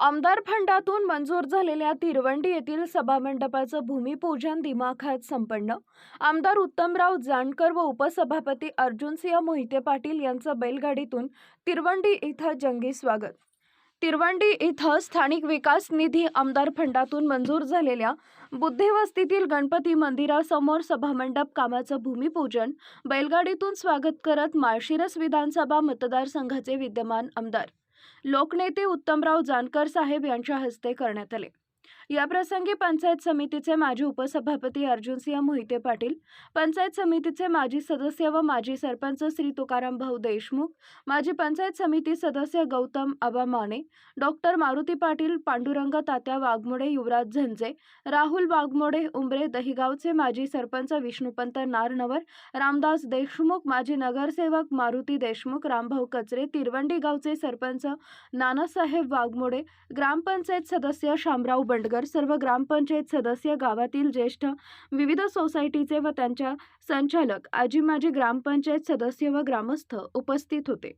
आमदार फंडातून मंजूर झालेल्या तिरवंडी येथील सभामंडपाचं भूमिपूजन दिमाखात संपन्न. आमदार उत्तमराव जानकर व उपसभापती अर्जुनसिंह मोहिते पाटील यांचं बैलगाडीतून तिरवंडी इथं जंगी स्वागत. तिरवंडी इथं स्थानिक विकास निधी आमदार फंडातून मंजूर झालेल्या बुद्धेवस्तीतील गणपती मंदिरासमोर सभामंडप कामाचं भूमिपूजन बैलगाडीतून स्वागत करत माळशिरस विधानसभा मतदारसंघाचे विद्यमान आमदार लोकनेते उत्तमराव जानकर साहेब यांच्या हस्ते करण्यात आले. याप्रसंगी पंचायत समितीचे माजी उपसभापती अर्जुनसिंह मोहिते पाटील पंचायत समितीचे माजी सदस्य व माजी सरपंच श्री तुकाराम भाऊ देशमुख माजी पंचायत समिती सदस्य गौतम आबा माने डॉक्टर मारुती पाटील पांडुरंग तात्या वाघमोडे युवराज झंजे राहुल वाघमोडे उंबरे दहिगावचे माजी सरपंच विष्णुपंत नारनवर रामदास देशमुख माजी नगरसेवक मारुती देशमुख रामभाऊ कचरे तिरवंडी गावचे सरपंच नानासाहेब वाघमोडे ग्रामपंचायत सदस्य शामराव बंडगर सर्व ग्रामपंचायत सदस्य गावातील ज्येष्ठ विविध सोसायटीचे व त्यांच्या संचालक आजी माजी ग्रामपंचायत सदस्य व ग्रामस्थ उपस्थित होते.